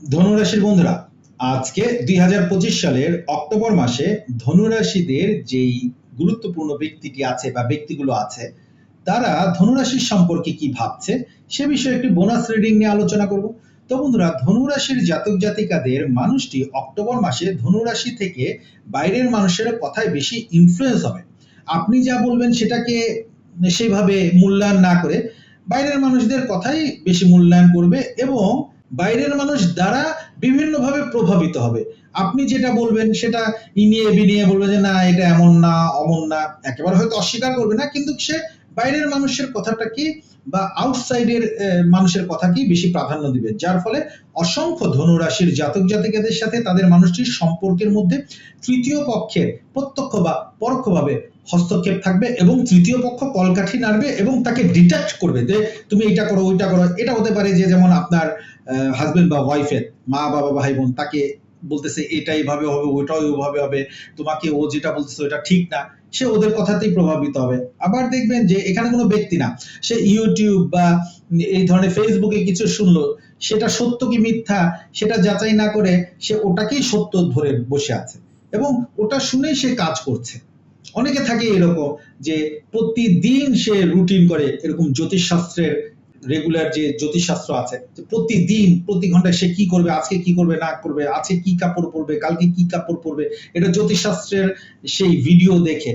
ধনুরাশির বন্ধুরা, আজকে দুই হাজার পঁচিশ সালের অক্টোবর মাসে ধনুরাশিদের যেই গুরুত্বপূর্ণ ব্যক্তিটি আছে বা ব্যক্তিগুলো আছে, তারা ধনুরাশির সম্পর্কে কি ভাবছে সে বিষয়ে একটি বোনাস রিডিং নিয়ে আলোচনা করব। তো বন্ধুরা, ধনুরাশির জাতক জাতিকাদের মানুষটি অক্টোবর মাসে ধনুরাশি থেকে বাইরের মানুষের কথায় বেশি ইনফ্লুয়েন্স হবে। আপনি যা বলবেন সেটাকে সেইভাবে মূল্যায়ন না করে বাইরের মানুষদের কথাই বেশি মূল্যায়ন করবে এবং বাইরের মানুষ দ্বারা বিভিন্নভাবে প্রভাবিত হবে। আপনি যেটা বলবেন সেটা ইনিয়ে বিনিয়ে বলবে যে, না, এটা এমন না, অমন না। একেবারে হয়তো অস্বীকার করবে না, কিন্তু সে বাইরের মানুষের কথাটা কি বা আউটসাইডের মানুষের কথা কি বেশি প্রাধান্য দিবে? যার ফলে অসংখ্য ধনুরাশির জাতক জাতিকাদের সাথে তাদের মানুষটির সম্পর্কের মধ্যে তৃতীয় পক্ষের প্রত্যক্ষ বা পরোক্ষভাবে হস্তক্ষেপ থাকবে এবং তৃতীয় পক্ষ কলকাঠি নাড়বে এবং তাকে ডিটেক্ট করবে যে তুমি এইটা করো, ওইটা করো। এটা হতে পারে যে যেমন আপনার হাজবেন্ড বা ওয়াইফের মা, বাবা ভাই বোন তাকে বলতেছে এটা এইভাবে হবে, ওইটাও ওইভাবে হবে, তোমাকে ও যেটা বলতেছে ওটা ঠিক না, সে ওদের কথাতেই প্রভাবিত হবে। আবার দেখবেন যে এখানে কোনো ব্যক্তি না, সে ইউটিউব বা এই ধরনের ফেসবুকে কিছু শুনলো, সেটা সত্য কি মিথ্যা, সেটা যাচাই না করে সে ওটাকেই সত্য ধরে বসে আছে। এবং ওটা শুনেই সে কাজ করছে। অনেকে থাকে এরকম যে প্রতিদিন সে রুটিন করে এরকম জ্যোতিষশাস্ত্রের রেগুলার যে জ্যোতিষশাস্ত্র আছে প্রতিদিন, প্রতি ঘন্টায় সে কি করবে, আজকে কি করবে, না করবে, আছে কি কাপড় পরবে, কালকে কি কাপড় পরবে, এটা জ্যোতিষশাস্ত্রের সেই ভিডিও দেখে।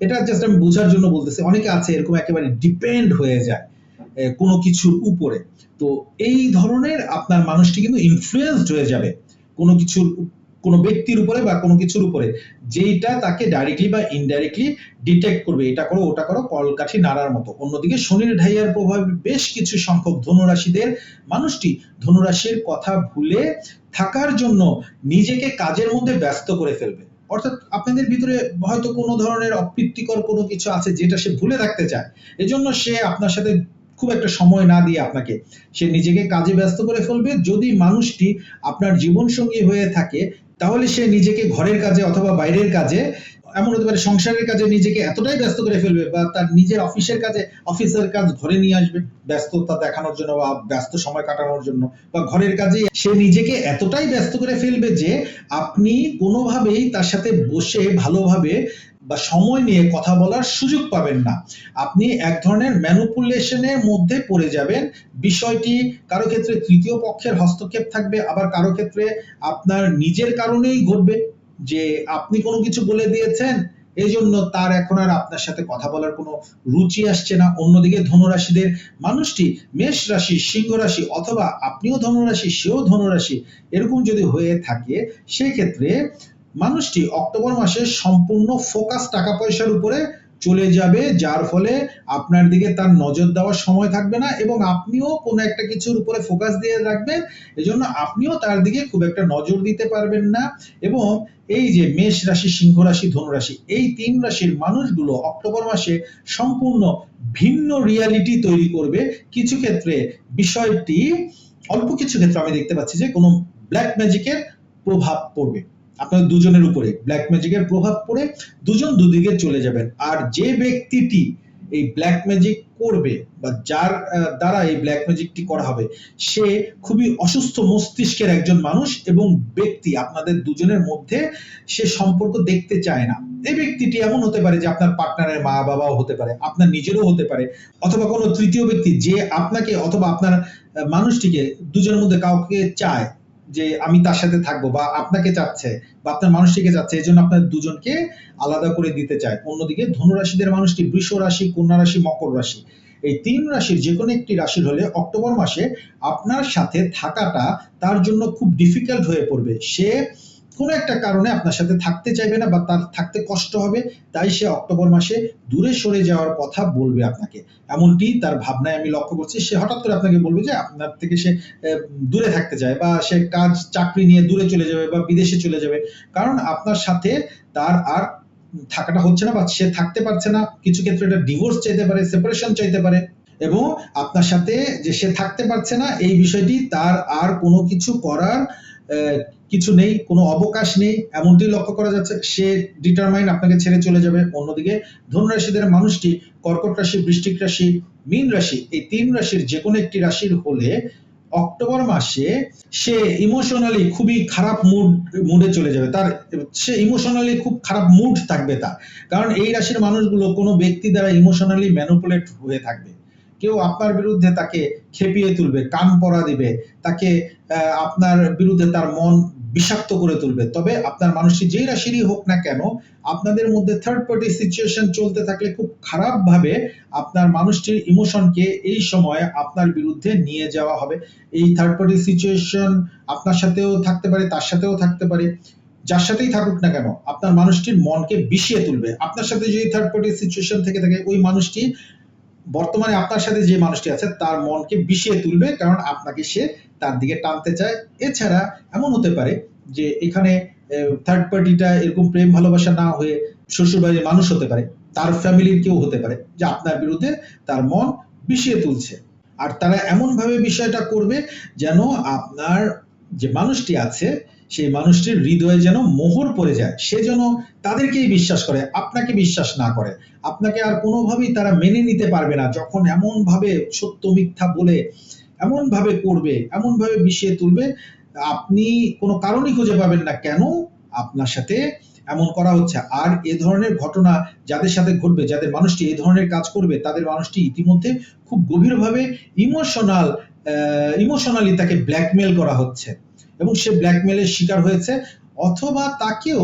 এটা জাস্ট আমি বোঝার জন্য বলতেছি, অনেকে আছে এরকম একেবারে ডিপেন্ড হয়ে যায় কোনো কিছুর উপরে। তো এই ধরনের আপনার মানুষটি কিন্তু ইনফ্লুয়েন্সড হয়ে যাবে, কোনো কিছুর কোনো ব্যক্তির উপরে বা কোনো কিছুর উপরে, যেইটা তাকে ডাইরেক্টলি বা ইনডাইরেক্টলি ডিটেক্ট করবে, এটা করো, ওটা করো, কলকাঠি নাড়ার মতো। অন্যদিকে শনির ঢাইয়ার প্রভাবে বেশ কিছু সংখ্যক ধনুরাশিদের, মানুষটি ধনুরাশির কথা ভুলে থাকার জন্য নিজেকে কাজের মধ্যে ব্যস্ত করে ফেলবে। অর্থাৎ আপনাদের ভিতরে হয়তো কোনো ধরনের অপ্রীতিকর কোনো কিছু আছে যেটা সে ভুলে রাখতে চায়। এজন্য সে আপনার সাথে খুব একটা সময় না দিয়ে আপনাকে, সে নিজেকে কাজে ব্যস্ত করে ফেলবে। যদি মানুষটি আপনার জীবনসঙ্গী হয়ে থাকে তাহলে সে নিজেকে ঘরের কাজে অথবা বাইরের কাজে, এমন হতে পারে সংসারের কাজে নিজেকে এতটাই ব্যস্ত করে ফেলবে বা তার নিজের অফিসের কাজে, অফিসের কাজ ঘরে নিয়ে আসবে ব্যস্ততা দেখানোর জন্য বা ব্যস্ত সময় কাটানোর জন্য বা ঘরের কাজে সে নিজেকে এতটাই ব্যস্ত করে ফেলবে যে আপনি কোনোভাবেই তার সাথে বসে ভালোভাবে বা সময় নিয়ে কথা বলার সুযোগ পাবেন না। আপনি এক ধরনের ম্যানুপুলেশনের মধ্যে পড়ে যাবেন। বিষয়টি কারও ক্ষেত্রে তৃতীয় পক্ষের হস্তক্ষেপ থাকবে, আবার কারও ক্ষেত্রে আপনার নিজের কারণেই ঘটবে যে আপনি কোনো কিছু বলে দিয়েছেন এই জন্য তার এখন আর আপনার সাথে কথা বলার কোনো রুচি আসছে না। অন্যদিকে ধনুরাশিদের মানুষটি মেষ রাশি, সিংহ রাশি অথবা আপনিও ধনুরাশি, সেও ধনুরাশি, এরকম যদি হয়ে থাকে, সেক্ষেত্রে মানুষটি অক্টোবর মাসে সম্পূর্ণ ফোকাস টাকা পয়সার উপরে চলে যাবে, যার ফলে আপনার দিকে তার নজর দেওয়ার সময় থাকবে না এবং আপনিও কোনো একটা কিছুর উপরে ফোকাস দিয়ে রাখবেন, এজন্য আপনিও তার দিকে খুব একটা নজর দিতে পারবেন না এবং এই যে মেষ রাশি, সিংহ রাশি ধনুরাশি এই তিন রাশির মানুষগুলো অক্টোবর মাসে সম্পূর্ণ ভিন্ন রিয়ালিটি তৈরি করবে। কিছু ক্ষেত্রে বিষয়টি, অল্প কিছু ক্ষেত্রে আমি দেখতে পাচ্ছি যে কোনো ব্ল্যাক ম্যাজিকের প্রভাব পড়বে। আপনাদের দুজনের উপরে ব্ল্যাক ম্যাজিকের প্রভাব পড়ে দুজন দুদিকে চলে যাবেন। আর যে ব্যক্তিটি এই ব্ল্যাক ম্যাজিক করবে বা যার দ্বারা এই ব্ল্যাক ম্যাজিকটি করা হবে, সে খুবই অসুস্থ মস্তিষ্কের একজন মানুষ এবং ব্যক্তি, আপনাদের দুজনের মধ্যে সে সম্পর্ক দেখতে চায় না। এই ব্যক্তিটি এমন হতে পারে যে আপনার পার্টনারের মা বাবাও হতে পারে, আপনার নিজেরও হতে পারে, অথবা কোনো তৃতীয় ব্যক্তি যে আপনাকে অথবা আপনার মানুষটিকে দুজনের মধ্যে কাউকে চায় যে আমি তার সাথে থাকব বা আপনাকে চাচ্ছে বা আপনার মানুষটিকে চাচ্ছে, এই জন্য আপনার দুজনকে আলাদা করে দিতে চায়। অন্যদিকে ধনুরাশিদের মানুষটি বৃষ রাশি, কন্যা রাশি, মকর রাশি। এই তিন রাশির যে কোনো একটি রাশির হলে অক্টোবর মাসে আপনার সাথে থাকাটা তার জন্য খুব ডিফিকাল্ট হয়ে পড়বে। সে কোনো একটা কারণে আপনার সাথে থাকতে চাইবে না বা তার থাকতে কষ্ট হবে, তাই সে অক্টোবর মাসে দূরে সরে যাওয়ার কথা বলবে আপনাকে। এমনটি তার ভাবনায় আমি লক্ষ্য করছি। সে হঠাৎ করে আপনাকে বলবে যে আপনার থেকে সে দূরে থাকতে চায় বা সে কাজ, চাকরি নিয়ে দূরে চলে যাবে বা বিদেশে চলে যাবে। কারণ আপনার সাথে তার আর থাকাটা হচ্ছে না বা সে থাকতে পারছে না। কিছু ক্ষেত্রে এটা ডিভোর্স চাইতে পারে সেপারেশন চাইতে পারে। এবং আপনার সাথে যে সে থাকতে পারছে না, এই বিষয়টি তার আর কোনো কিছু করার কিছু নেই, কোনো অবকাশ নেই, এমনটি লক্ষ্য করা যাচ্ছে। সে ডিটারমাইন আপনাকে ছেড়ে চলে যাবে। অন্যদিকে ধনুরাশিদের মানুষটি, কর্কট রাশি বৃষ্টিক রাশি, মীন রাশি, এই তিন রাশির যে কোনো একটি রাশির হলে অক্টোবর মাসে সে ইমোশনালি খুবই খারাপ মুড মুডে চলে যাবে। তার, সে ইমোশনালি খুব খারাপ মুড থাকবে তার। কারণ এই রাশির মানুষগুলো কোনো ব্যক্তি দ্বারা ইমোশনালি ম্যানুপুলেট হয়ে থাকবে। কেউ আপনার বিরুদ্ধে তাকে খেপিয়ে তুলবে, কান পরা দিবে, তাকে আপনার বিরুদ্ধে তার মন বিষাক্ত করে তুলবে। তবে আপনার মানুষটি যেই রাশিরই হোক না কেন, আপনাদের মধ্যে থার্ড পার্টি সিচুয়েশন চলতে থাকলে খুব খারাপ ভাবে আপনার মানুষটির ইমোশনকে এই সময়ে আপনার বিরুদ্ধে নিয়ে যাওয়া হবে। এই থার্ড পার্টি সিচুয়েশন আপনার সাথেও থাকতে পারে, তার সাথেও থাকতে পারে। যার সাথেই থাকুক না কেন, আপনার মানুষটির মনকে বিষিয়ে তুলবে। আপনার সাথে যদি থার্ড পার্টি সিচুয়েশন থেকে থাকে, ওই মানুষটি বর্তমানে আপনার সাথে যে মানুষটি আছে, তার মনকে বিষিয়ে তুলবে, কারণ আপনাকে সে তার দিকে টানতে চায়। এছাড়া এমন হতে পারে যে এখানে থার্ড পার্টিটা এরকম প্রেম ভালোবাসা না হয়ে শ্বশুরবাড়ির মানুষ হতে পারে, তার ফ্যামিলির কেউ হতে পারে, যে আপনার বিরুদ্ধে তার মন বিষিয়ে তুলছে। আর তারা এমন ভাবে বিষয়টা করবে যেন আপনার যে মানুষটি আছে সেই মানুষটির হৃদয়ে যেন মোহর পড়ে যায়, সে যেন তাদেরকেই বিশ্বাস করে, আপনাকে বিশ্বাস না করে। আপনাকে আর কোনোভাবেই তারা মেনে নিতে পারবে না, যখন এমন ভাবে সত্য মিথ্যা বলে এমন ভাবে করবে এমন ভাবে বিষিয়ে তুলবে, আপনি কোনো কারণই খুঁজে পাবেন না। কেন? আপনার সাথে এমন করা হচ্ছে। আর এ ধরনের ঘটনা যাদের সাথে ঘটবে, যাদের মানুষটি এই ধরনের কাজ করবে, তাদের মানুষটি ইতিমধ্যে খুব গভীরভাবে ইমোশনাল ইমোশনালি তাকে ব্ল্যাকমেল করা হচ্ছে। এবং সে ব্ল্যাকমেলের শিকার হয়েছে, অথবা তাকেও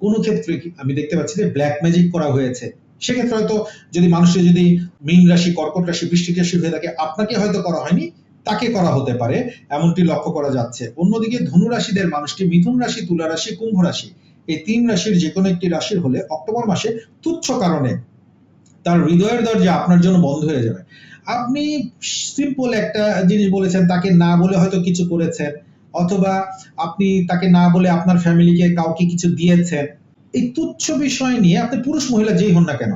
কোনো ক্ষেত্রে আমি দেখতে পাচ্ছি যে ব্ল্যাক ম্যাজিক করা হয়েছে। সেক্ষেত্রে হয়তো যদি মানুষটি যদি মীন রাশি, কর্কট রাশি বৃষ্টিক রাশি হয়ে থাকে, আপনাকে হয়তো করা হয়নি, তাকে করা হতে পারে, এমনটি লক্ষ্য করা যাচ্ছে। অন্যদিকে ধনু রাশিদের মানুষটি মিথুন রাশি, তুলা রাশি, কুম্ভ রাশি, এই তিন রাশির যে কোনো একটি রাশির হলে অক্টোবর মাসে তুচ্ছ কারণে তার হৃদয়ের দরজা আপনার জন্য বন্ধ হয়ে যাবে। আপনি সিম্পল একটা জিনিস বলেছেন, তাকে না বলে হয়তো কিছু করেছেন। অথবা আপনি তাকে না বলে আপনার ফ্যামিলিকে কাউকে কিছু দিয়েছেন, এই তুচ্ছ বিষয় নিয়ে আপনি পুরুষ মহিলা যেই হন না কেন,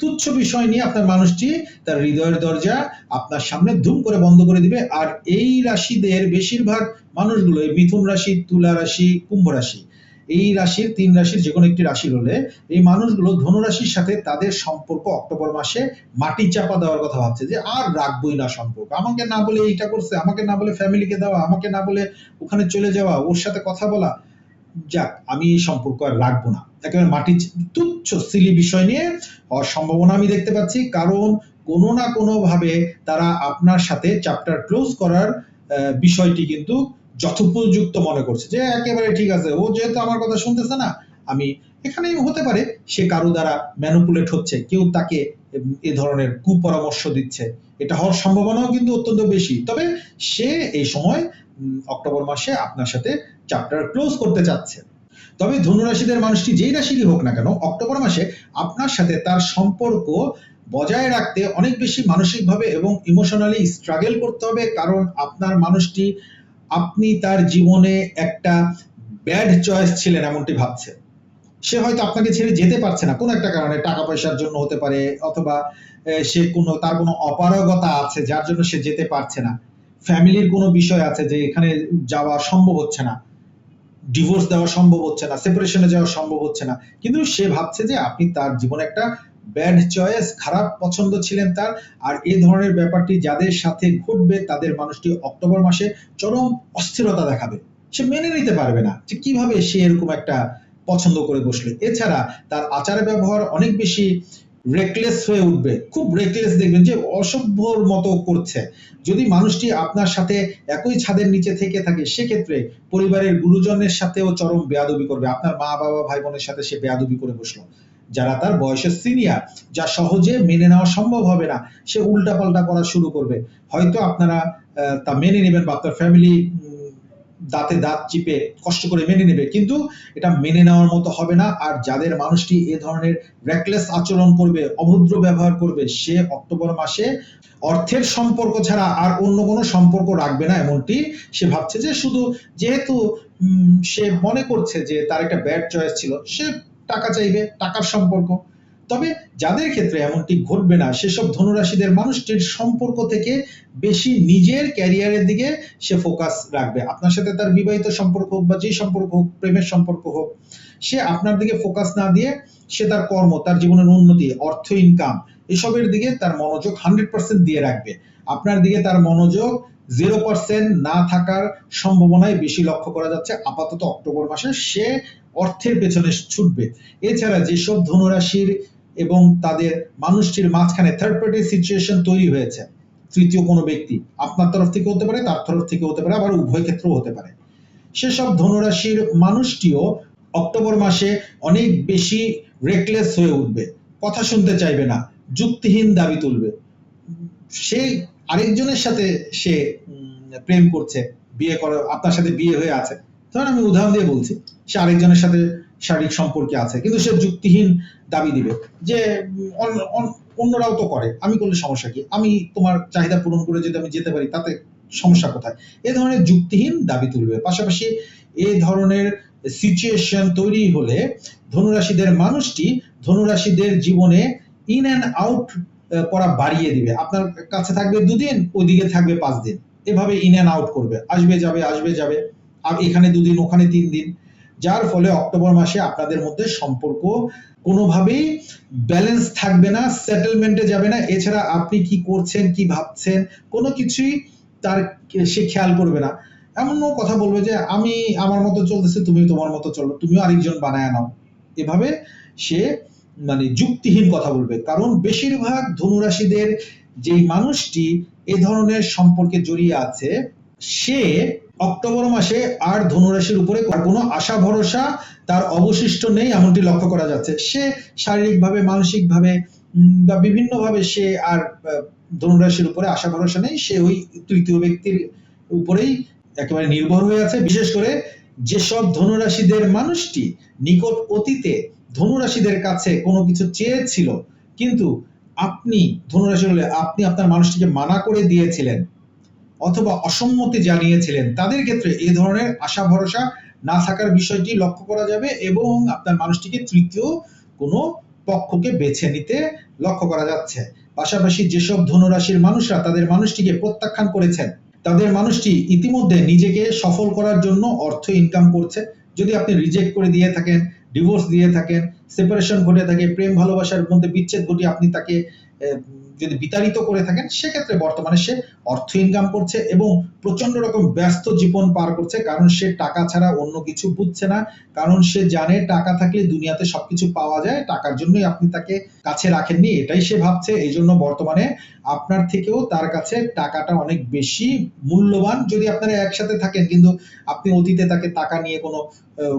তুচ্ছ বিষয় নিয়ে আপনার মানুষটি তার হৃদয়ের দরজা আপনার সামনে ধুম করে বন্ধ করে দিবে, আর এই রাশিদের বেশিরভাগ মানুষগুলো মিথুন রাশি, তুলা রাশি, কুম্ভ রাশি। এই রাশির তিন রাশির যে কোনো একটি রাশির হলে এই মানুষগুলো ধনুরাশির সাথে তাদের সম্পর্ক অক্টোবর মাসে মাটি চাপা দেওয়ার কথা ভাবছে যে আর রাখবোই না সম্পর্ক। আমাকে না বলে এইটা করছে, আমাকে না বলে ফ্যামিলিকে দেওয়া, আমাকে না বলে ওখানে চলে যাওয়া, ওর সাথে কথা বলা। যাক, আমি এই সম্পর্ক আর রাখব না। একেবারে মাটি তুচ্ছ সিলি বিষয় নিয়ে হওয়ার সম্ভাবনা আমি দেখতে পাচ্ছি। কারণ কোনো না কোনো ভাবে তারা আপনার সাথে চ্যাপ্টার ক্লোজ করার বিষয়টি কিন্তু যথোপযুক্ত মনে করছে যে একেবারে ঠিক আছে। ও যেহেতু আমার কথা শুনতেছে না, আমি এখানে হতে পারে সে কারও দ্বারা ম্যানুপুলেট হচ্ছে, কেউ তাকে এ ধরনের কুপরামর্শ দিচ্ছে। এটা হওয়ার সম্ভাবনাও কিন্তু অত্যন্ত বেশি। তবে সে এই সময় অক্টোবর মাসে আপনার সাথে চ্যাপ্টার ক্লোজ করতে চাচ্ছে। তবে ধনুরাশিদের মানুষটি যেই রাশিরই হোক না কেন, অক্টোবর মাসে আপনার সাথে তার সম্পর্ক বজায় রাখতে অনেক বেশি মানসিকভাবে এবং ইমোশনালি স্ট্রাগল করতে হবে, কারণ আপনার মানুষটি আপনি তার জীবনে একটা ব্যাড চয়েস ছিলেন এমনটি ভাবছে। সে হয়তো আপনাকে ছেড়ে যেতে পারছে না, কোনো একটা কারণে টাকা পয়সার জন্য হতে পারে, অথবা সে কোনো, তার কোনো অপারগতা আছে যার জন্য সে যেতে পারছে না। ফ্যামিলির কোনো বিষয় আছে যে এখানে যাওয়া সম্ভব হচ্ছে না ডিভোর্স দেওয়া সম্ভব হচ্ছে না সেপারেশনে যাওয়া সম্ভব হচ্ছে না। কিন্তু সে ভাবছে যে আপনি তার জীবনে একটা ব্যাড চয়েস খারাপ পছন্দ ছিলেন তার। আর এই ধরনের ব্যাপারটি যাদের সাথে ঘটবে, তাদের মানুষটি অক্টোবর মাসে চরম অস্থিরতা দেখাবে। সে মেনে নিতে পারবে না যে কীভাবে সে এরকম একটা পছন্দ করে বসলে। এছাড়া তার আচার ব্যবহার অনেক বেশি রেকলেস হয়ে উঠবে। খুব রেকলেস দেখবেন যে অসভ্যর মতো করছে। যদি মানুষটি আপনার সাথে একই ছাদের নিচে থেকে থাকে, সেক্ষেত্রে পরিবারের গুরুজনের সাথেও চরম বেয়াদবি করবে। আপনার মা বাবা ভাই বোনের সাথে সে বেয়াদবি করে বসল। যারা তার বয়সের সিনিয়র যা সহজে মেনে নেওয়া সম্ভব হবে না, সে উল্টাপাল্টা করা শুরু করবে। হয়তো আপনারা তা মেনে নেবেন বা আপনার ফ্যামিলি দাঁতে দাঁত চিপে কষ্ট করে মেনে নেবে, কিন্তু এটা মেনে নেওয়ার মতো হবে না। আর যাদের মানুষটি এ ধরনের রেকলেস আচরণ করবে, অভদ্র ব্যবহার করবে, সে অক্টোবর মাসে অর্থের সম্পর্ক ছাড়া আর অন্য কোনো সম্পর্ক রাখবে না এমনটি সে ভাবছে যে শুধু যেহেতু সে মনে করছে যে তার একটা ব্যাড চয়েস ছিল, সে টাকা চাইবে, টাকার সম্পর্ক। তবে যাদের ক্ষেত্রে এমনটি ঘটবে না, সেসব ধনুরাশিদের মানুষটির সম্পর্ক থেকে বেশি নিজের ক্যারিয়ারের দিকে সে ফোকাস রাখবে। আপনার সাথে তার বিবাহিত সম্পর্ক হোক বা যে সম্পর্ক হোক, প্রেমের সম্পর্ক হোক, সে আপনার দিকে ফোকাস না দিয়ে সে তার কর্ম, তার জীবনের উন্নতি, অর্থ ইনকাম এসবের দিকে তার মনোযোগ হান্ড্রেড পার্সেন্ট দিয়ে রাখবে। আপনার দিকে তার মনোযোগ জিরো পার্সেন্ট না থাকার সম্ভাবনায় বেশি লক্ষ্য করা যাচ্ছে। আপাতত অক্টোবর মাসে সে অর্থের পেছনে ছুটবে। এছাড়া যেসব ধনুরাশির এবং তাদের মানুষটির মাঝখানে থার্ড পার্টি সিচুয়েশন তৈরি হয়েছে, তৃতীয় কোনো ব্যক্তি আপনার তরফ থেকে হতে পারে, তার তরফ থেকে হতে পারে, আবার উভয় ক্ষেত্রেও হতে পারে। সেসব ধনুরাশির মানুষটিও অক্টোবর মাসে অনেক বেশি রেকলেস হয়ে উঠবে, কথা শুনতে চাইবে না, যুক্তিহীন দাবি তুলবে। সে আরেকজনের সাথে সে প্রেম করছে, বিয়ে করে আপনার সাথে বিয়ে হয়ে আছে। ধরেন আমি উদাহরণ দিয়ে বলছি, সে আরেকজনের সাথে শারীরিক সম্পর্কে আছে, কিন্তু সে যুক্তিহীন দাবি দিবে যে অন্যরাও তো করে, আমি করলে সমস্যা কি? আমি তোমার চাহিদা পূরণ করে যদি আমি যেতে পারি, তাতে সমস্যা কোথায়? এ ধরনের যুক্তিহীন দাবি তুলবে। পাশাপাশি এই ধরনের সিচুয়েশন তৈরি হলে ধনুরাশিদের মানুষটি ধনুরাশিদের জীবনে ইন অ্যান্ড আউট করা বাড়িয়ে দিবে। আপনার কাছে থাকবে দুদিন ওইদিকে থাকবে পাঁচ দিন এভাবে ইন অ্যান্ড আউট করবে। আসবে, যাবে আসবে, যাবে। এখানে দুদিন, ওখানে তিন দিন যার ফলে অক্টোবর মাসে আপনাদের মধ্যে সম্পর্ক কোনোভাবেই ব্যালেন্স থাকবে না সেটেলমেন্টে যাবে না। এছাড়া আপনি কি করছেন, কি ভাবছেন, কোনো কিছুই তার সে খেয়াল করবে না। এমনও কথা বলবে যে, আমি আমার মতো চলতেছে, তুমি তোমার মতো চলো, তুমিও আরেকজন বানায় নাও। এভাবে সে মানে যুক্তিহীন কথা বলবে। কারণ বেশিরভাগ ধনুরাশিদের যেই মানুষটি এ ধরনের সম্পর্কে জড়িয়ে আছে, সে অক্টোবর মাসে আর ধনুরাশির উপরে কোনো আশা, ভরসা তার অবশিষ্ট নেই এমনটি লক্ষ্য করা যাচ্ছে। সে শারীরিকভাবে, মানসিকভাবে বা বিভিন্নভাবে সে আর ধনুরাশির উপরে আশা, ভরসা নেই। সে ওই তৃতীয় ব্যক্তির উপরেই একেবারে নির্ভর হয়ে আছে। বিশেষ করে যেসব ধনুরাশিদের মানুষটি নিকট অতীতে ধনুরাশিদের কাছে কোনো কিছু চেয়েছিল, কিন্তু আপনি ধনুরাশি হলে আপনি আপনার মানুষটিকে মানা করে দিয়েছিলেন অথবা অসম্মতি জানিয়েছিলেন। তাদের ক্ষেত্রে এই ধরনের আশা ভরসা না থাকার বিষয়টি লক্ষ্য করা যাবে এবং আপনার মানুষটিকে তৃতীয় কোনো পক্ষকে বেছে নিতে লক্ষ্য করা যাচ্ছে। পাশাপাশি যেসব ধনুরাশির মানুষরা তাদের মানুষটিকে প্রত্যাখ্যান করেছেন, তাদের মানুষটি ইতিমধ্যে নিজেকে সফল করার জন্য অর্থ ইনকাম করছে। যদি আপনি রিজেক্ট করে দিয়ে থাকেন ডিভোর্স দিয়ে থাকেন সেপারেশন ঘটে থাকে, প্রেম ভালোবাসার মধ্যে বিচ্ছেদ ঘটিয়ে আপনি তাকে যদি বিতাড়িত করে থাকেন, সেক্ষেত্রে বর্তমানে সে অর্থ ইনকাম করছে এবং প্রচণ্ড রকম ব্যস্ত জীবন পার করছে, কারণ সে টাকা ছাড়া অন্য কিছু বুঝছে না, কারণ সে জানে টাকা থাকলে দুনিয়াতে সবকিছু পাওয়া যায়, টাকার জন্যই আপনি তাকে কাছে রাখেননি, এটাই সে ভাবছে এই জন্য বর্তমানে আপনার থেকেও তার কাছে টাকাটা অনেক বেশি মূল্যবান যদি আপনারা একসাথে থাকেন। কিন্তু আপনি অতীতে তাকে টাকা নিয়ে কোনো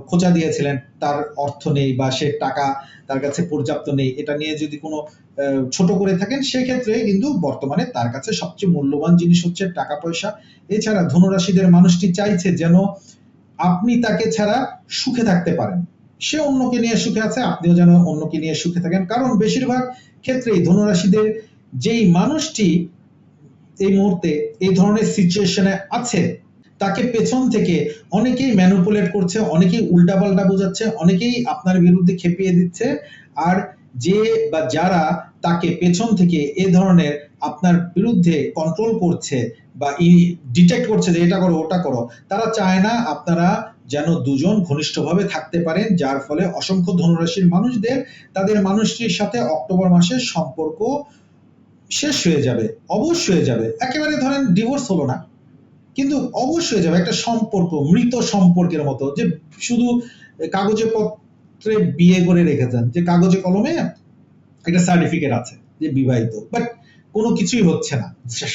খোঁচা দিয়েছিলেন, তার অর্থ নেই বা সে টাকা তার কাছে পর্যাপ্ত নেই, এটা নিয়ে যদি কোনো ছোট করে থাকেন, সেক্ষেত্রে কিন্তু বর্তমানে তার কাছে সবচেয়ে মূল্যবান জিনিস হচ্ছে টাকা পয়সা। এছাড়া ধনুরাশিদের মানুষটি চাইছে যেন আপনি তাকে ছাড়া সুখে থাকতে পারেন। সে অন্যকে নিয়ে সুখে আছে, আপনিও যেন অন্যকে নিয়ে সুখে থাকেন। কারণ বেশিরভাগ ক্ষেত্রেই ধনুরাশিদের যেই মানুষটি এই মুহূর্তে এই ধরনের সিচুয়েশনে আছে, তাকে পেছন থেকে অনেকেই ম্যানুপুলেট করছে, অনেকেই উল্টাপাল্টা বোঝাচ্ছে, অনেকেই আপনার বিরুদ্ধে খেপিয়ে দিচ্ছে, আর যে বা যারা তাকে পেছন থেকে এ ধরনের আপনার বিরুদ্ধে কন্ট্রোল করছে বা ডিটেক্ট করছে যে এটা করো, ওটা করো, তারা চায় না আপনারা যেন দুজন ঘনিষ্ঠভাবে থাকতে পারেন, যার ফলে অসংখ্য ধনুরাশির মানুষদের, তাদের মানুষটির সাথে অক্টোবর মাসের সম্পর্ক শেষ হয়ে যাবে, অবশ্য হয়ে যাবে। একেবারে ধরেন ডিভোর্স হলো না। কিন্তু অবশ্য হয়ে যাবে একটা সম্পর্ক, মৃত সম্পর্কের মতো, যে শুধু কাগজে পত্রে বিয়ে করে রেখেছেন, যে কাগজে কলমে একটা সার্টিফিকেট আছে, যে বিবাহিত। বাট কোনো কিছুই হচ্ছে না।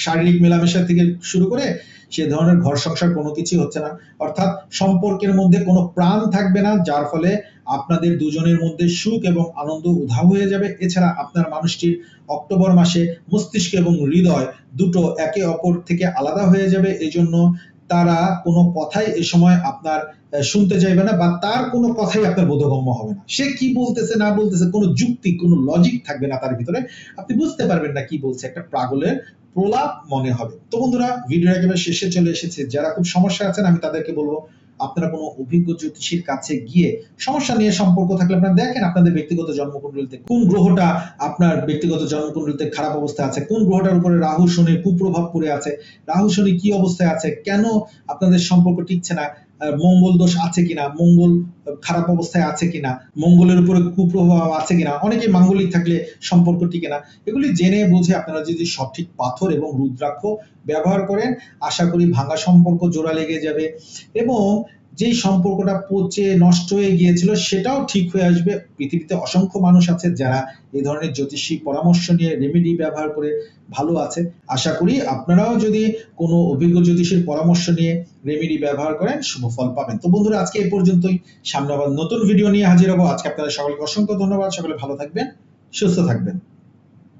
শারীরিক মেলামেশা থেকে শুরু করে সে ধরনের ঘর সংসার কোনো কিছুই হচ্ছে না। অর্থাৎ সম্পর্কের মধ্যে কোনো প্রাণ থাকবে না, যার ফলে আপনাদের দুজনের মধ্যে সুখ এবং আনন্দ উধাও হয়ে যাবে। এছাড়া আপনার মানুষটির অক্টোবর মাসে মস্তিষ্ক এবং হৃদয় দুটো একে অপর থেকে আলাদা হয়ে যাবে। এই জন্য তারা কোনো কথাই এ সময় আপনার শুনতে চাইবে না বা তার কোনো কথাই আপনার বোধগম্য হবে না। সে কি বলতেছে, না বলতেছে, কোনো যুক্তি, কোনো লজিক থাকবে না তার ভিতরে। আপনি বুঝতে পারবেন না কি বলছে একটা প্রাগলের প্রলাপ মনে হবে। তো বন্ধুরা ভিডিও একেবারে শেষে চলে এসেছে। যারা খুব সমস্যা আছেন, আমি তাদেরকে বলব আপনারা কোনো অভিজ্ঞ জ্যোতিষীর কাছে গিয়ে সমস্যা নিয়ে সম্পর্ক থাকলে আপনারা দেখেন আপনাদের ব্যক্তিগত জন্মকুণ্ডলিতে কোন গ্রহটা আপনার ব্যক্তিগত জন্মকুণ্ডলিতে খারাপ অবস্থায় আছে, কোন গ্রহটার উপরে রাহু শনির কুপ্রভাব পড়ে আছে, রাহু, শনি কি অবস্থায় আছে, কেন আপনাদের সম্পর্ক টিকছে না মঙ্গল দোষ আছে কিনা, মঙ্গল খারাপ অবস্থায় আছে কিনা, মঙ্গলের উপরে কুপ্রভাব আছে কিনা অনেকে মাঙ্গলিক থাকলে সম্পর্ক টিকে না। এগুলি জেনে বুঝে আপনারা যদি সঠিক পাথর এবং রুদ্রাক্ষ ব্যবহার করেন, আশা করি ভাঙা সম্পর্ক জোড়া লেগে যাবে এবং যেই সম্পর্কটা পচে নষ্ট হয়ে গিয়েছিল সেটাও ঠিক হয়ে আসবে। পৃথিবীতে অসংখ্য মানুষ আছে যারা এই ধরনের জ্যোতিষী পরামর্শ নিয়ে রেমেডি ব্যবহার করে ভালো আছে। আশা করি আপনারাও যদি কোনো অভিজ্ঞ জ্যোতিষীর পরামর্শ নিয়ে রেমেডি ব্যবহার করেন, শুভ ফল পাবেন। তো বন্ধুরা, আজকে এই পর্যন্তই। সামনে আবার নতুন ভিডিও নিয়ে হাজির হব। আজকে আপনাদের সকলকে অসংখ্য ধন্যবাদ। সকলে ভালো থাকবেন, সুস্থ থাকবেন।